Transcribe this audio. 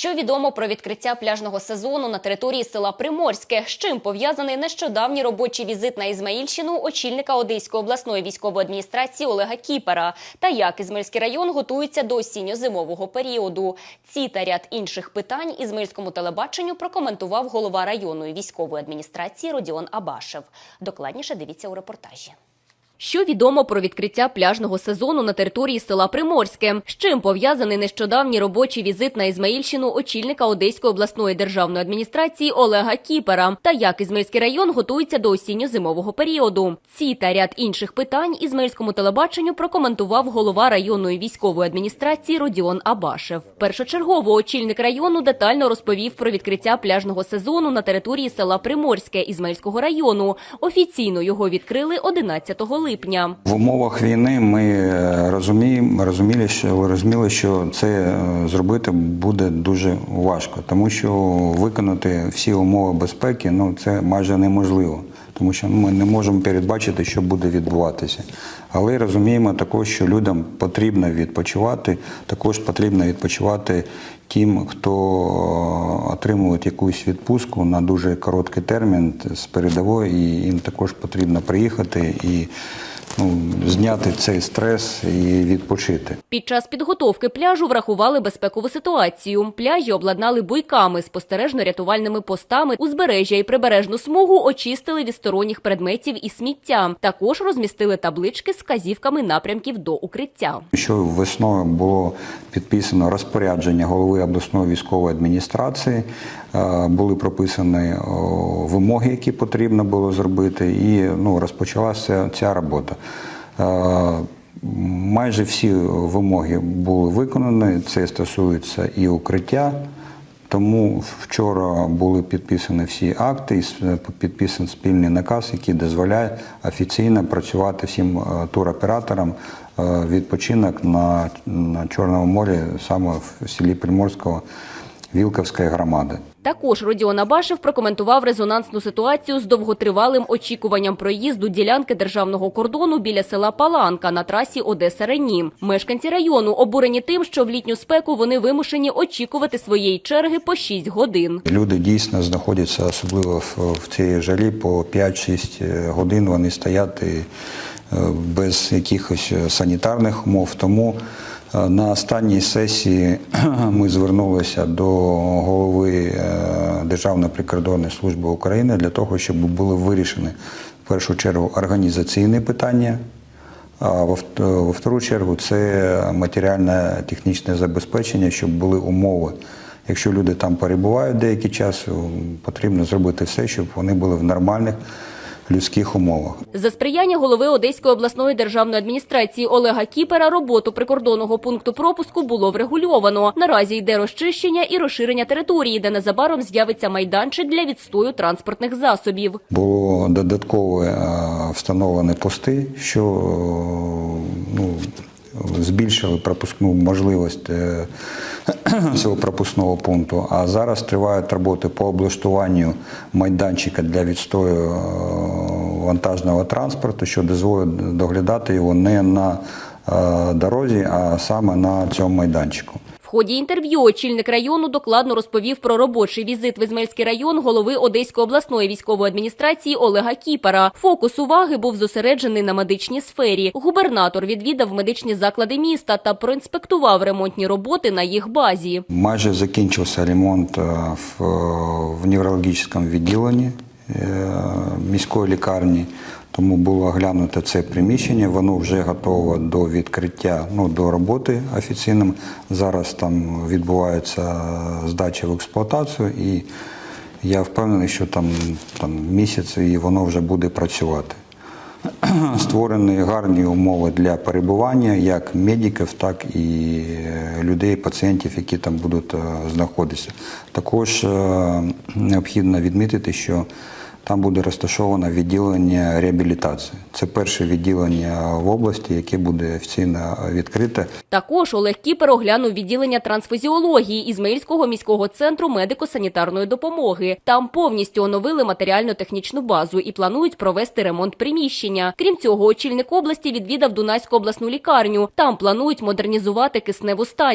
Що відомо про відкриття пляжного сезону на території села Приморське? З чим пов'язаний нещодавній робочий візит на Ізмаїльщину очільника Одеської обласної військової адміністрації Олега Кіпера? Та як Ізмаїльський район готується до осінньо-зимового періоду? Ці та ряд інших питань Ізмаїльському телебаченню прокоментував голова районної військової адміністрації Родіон Абашев. Докладніше дивіться у репортажі. Що відомо про відкриття пляжного сезону на території села Приморське? З чим пов'язаний нещодавній робочий візит на Ізмаїльщину очільника Одеської обласної державної адміністрації Олега Кіпера? Та як Ізмаїльський район готується до осінньо-зимового періоду? Ці та ряд інших питань Ізмаїльському телебаченню прокоментував голова районної військової адміністрації Родіон Абашев. Першочергово очільник району детально розповів про відкриття пляжного сезону на території села Приморське Ізмаїльського району. Офіційно його відкрили 11 липня. В умовах війни ми е, розуміємо, розуміли, що розуміли, що це е, зробити буде дуже важко, тому що виконати всі умови безпеки ну це майже неможливо, тому що ми не можемо передбачити, що буде відбуватися. Але розуміємо також, що людям потрібно відпочивати. Також потрібно відпочивати тим, хто е, отримує якусь відпустку на дуже короткий термін з передової, і їм також потрібно приїхати і ну, зняти цей стрес і відпочити. Під час підготовки пляжу врахували безпекову ситуацію. Пляжі обладнали буйками, спостережно-рятувальними постами, узбережжя і прибережну смугу очистили від сторонніх предметів і сміття. Також розмістили таблички з вказівками напрямків до укриття. Що весною було підписано розпорядження голови обласної військової адміністрації, е, були прописані вимоги, які потрібно було зробити, і ну, розпочалася ця робота. Е, Майже всі вимоги були виконані. Це стосується і укриття. Тому вчора були підписані всі акти, і підписаний спільний наказ, який дозволяє офіційно працювати всім е, туроператорам е, відпочинок на Чорному морі, саме в селі Приморського Вілковської громади. Також Родіон Абашев прокоментував резонансну ситуацію з довготривалим очікуванням проїзду ділянки державного кордону біля села Паланка на трасі Одеса Рені. Мешканці району обурені тим, що в літню спеку вони вимушені очікувати своєї черги по 6 годин. Люди дійсно знаходяться, особливо в, цій жалі, по 5-6 годин вони стоять е, без якихось е, санітарних умов. Тому е, на останній сесії ми звернулися до голови е, Державної прикордонної служби України для того, щоб були вирішені в першу чергу організаційні питання. А во, втору чергу це матеріальне технічне забезпечення, щоб були умови. Якщо люди там перебувають деякий час, потрібно зробити все, щоб вони були в нормальних людських умовах. За сприяння голови Одеської обласної державної адміністрації Олега Кіпера роботу прикордонного пункту пропуску було врегульовано. Наразі йде розчищення і розширення території, де незабаром з'явиться майданчик для відстою транспортних засобів. Було додатково е, встановлені пости, що е, ну, збільшили пропускну можливість е, цього пропускного пункту. А зараз тривають роботи по облаштуванню майданчика для відстою е, вантажного транспорту, що дозволить доглядати його не на е, дорозі, а саме на цьому майданчику. Ході інтерв'ю очільник району докладно розповів про робочий візит в Ізмельський район голови Одеської обласної військової адміністрації Олега Кіпера. Фокус уваги був зосереджений на медичній сфері. Губернатор відвідав медичні заклади міста та проінспектував ремонтні роботи на їх базі. Майже закінчився ремонт е, в, в неврологічному відділенні е, міської лікарні. Тому було оглянуто це приміщення, воно вже готове до відкриття, ну до роботи офіційним. Зараз там відбувається здача в експлуатацію, і я впевнений, що там, там місяць і воно вже буде працювати. Створені гарні умови для перебування як медиків, так і е, людей, пацієнтів, які там будуть е, знаходитися. Також е, необхідно відмітити, що там буде розташоване відділення реабілітації. Це перше відділення в області, яке буде офіційно відкрите. Також Олег Кіпер оглянув відділення трансфузіології Ізмаїльського міського центру медико-санітарної допомоги. Там повністю оновили матеріально-технічну базу і планують провести ремонт приміщення. Крім цього, очільник області відвідав Дунайську обласну лікарню. Там планують модернізувати кисневу станцію.